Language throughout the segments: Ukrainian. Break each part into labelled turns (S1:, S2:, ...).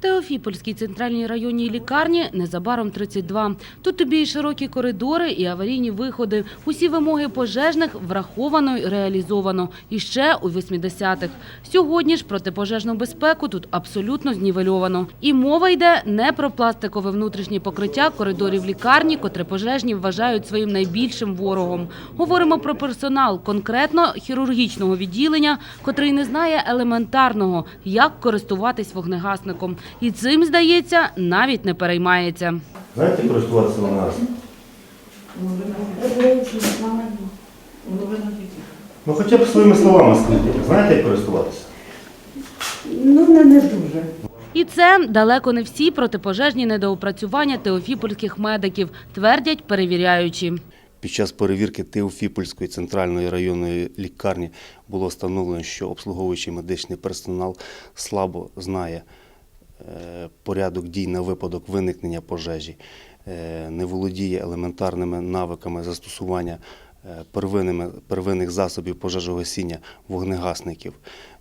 S1: Теофіпольській центральній районній лікарні незабаром 32. Тут тобі і широкі коридори, і аварійні виходи. Усі вимоги пожежних враховано і реалізовано. І ще у 80-х. Сьогодні ж протипожежну безпеку тут абсолютно знівельовано. І мова йде не про пластикове внутрішнє покриття коридорів лікарні, котре пожежні вважають своїм найбільшим ворогом. Говоримо про персонал, конкретно хірургічного відділення, котрий не знає елементарного, як користуватись вогнегасником. І цим, здається, навіть не переймається.
S2: Знаєте користуватися вогнегасом? Ну хоча б своїми словами скажіть, знаєте як користуватися?
S3: Ну, не, не дуже.
S1: І це далеко не всі протипожежні недоопрацювання теофіпольських медиків, твердять перевіряючі.
S2: Під час перевірки Теофіпольської центральної районної лікарні було встановлено, що обслуговуючий медичний персонал слабо знає порядок дій на випадок виникнення пожежі, е, не володіє елементарними навиками застосування е, первинних засобів пожежогасіння вогнегасників.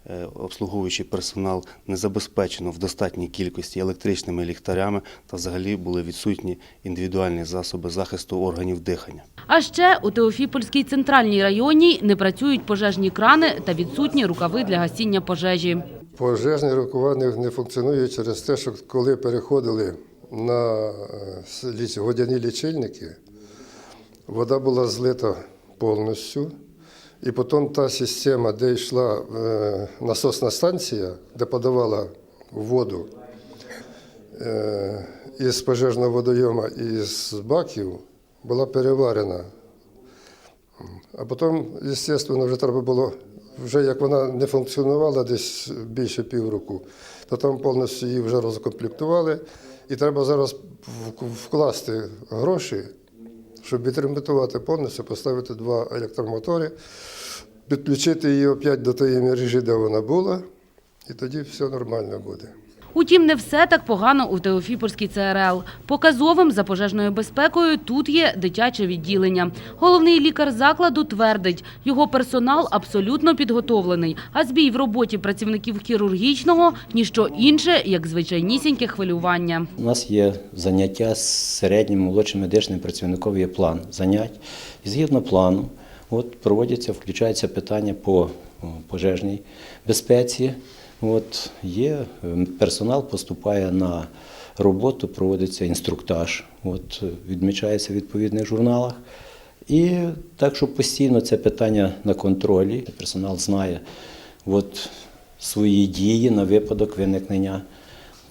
S2: Е, Обслуговуючий персонал не забезпечено в достатній кількості електричними ліхтарями та взагалі були відсутні індивідуальні засоби захисту органів дихання.
S1: А ще у Теофіпольській центральній районній не працюють пожежні крани та відсутні рукави для гасіння пожежі.
S4: Пожежні рахування не функціонують через те, що коли переходили на е, водяні лічильники, вода була злита повністю. І потім та система, де йшла е, насосна станція, де подавала воду е, із пожежного водойома і з баків, була переварена. А потім, звісно, вже треба було, вже як вона не функціонувала десь більше півроку, то там повністю її вже розкомплектували. І треба зараз вкласти гроші, щоб відремонтувати повністю, поставити два електромотори, підключити її опять до тієї мережі, де вона була, і тоді все нормально буде.
S1: Утім, не все так погано у Теофіпольській ЦРЛ. Показовим за пожежною безпекою тут є дитяче відділення. Головний лікар закладу твердить, його персонал абсолютно підготовлений, а збій в роботі працівників хірургічного – ніщо інше, як звичайнісіньке хвилювання.
S5: У нас є заняття з середнім молодшим медичним працівником є план занять. І згідно плану, от проводяться, включаються питання по пожежній безпеці. От є е, персонал поступає на роботу, проводиться інструктаж, от е, відмічається в відповідних журналах. І так, що постійно це питання на контролі. Персонал знає от, свої дії на випадок виникнення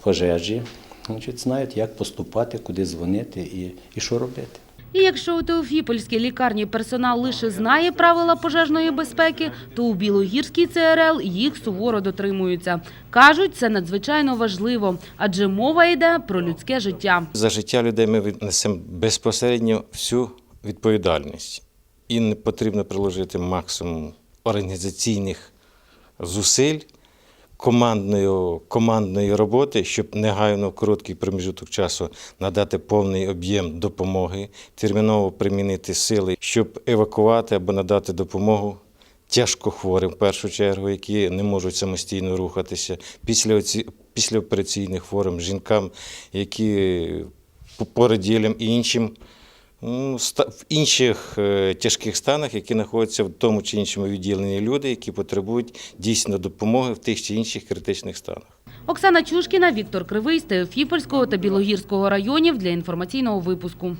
S5: пожежі. Значить, знають, як поступати, куди дзвонити і, і що робити.
S1: І якщо у Теофіпольській лікарні персонал лише знає правила пожежної безпеки, то у Білогірській ЦРЛ їх суворо дотримуються. Кажуть, це надзвичайно важливо, адже мова йде про людське життя.
S6: За життя людей ми віднесемо безпосередньо всю відповідальність. І не потрібно приложити максимум організаційних зусиль, командної, командної роботи, щоб негайно в короткий проміжок часу надати повний об'єм допомоги, терміново примінити сили, щоб евакувати або надати допомогу тяжкохворим, в першу чергу, які не можуть самостійно рухатися, після післяопераційних хворим, жінкам, які по породілям і іншим. Ну, В інших е, тяжких станах, які знаходяться в тому чи іншому відділенні люди, які потребують дійсно допомоги в тих чи інших критичних станах.
S1: Оксана Чушкіна, Віктор Кривий з Теофіпольського та Білогірського районів для інформаційного випуску.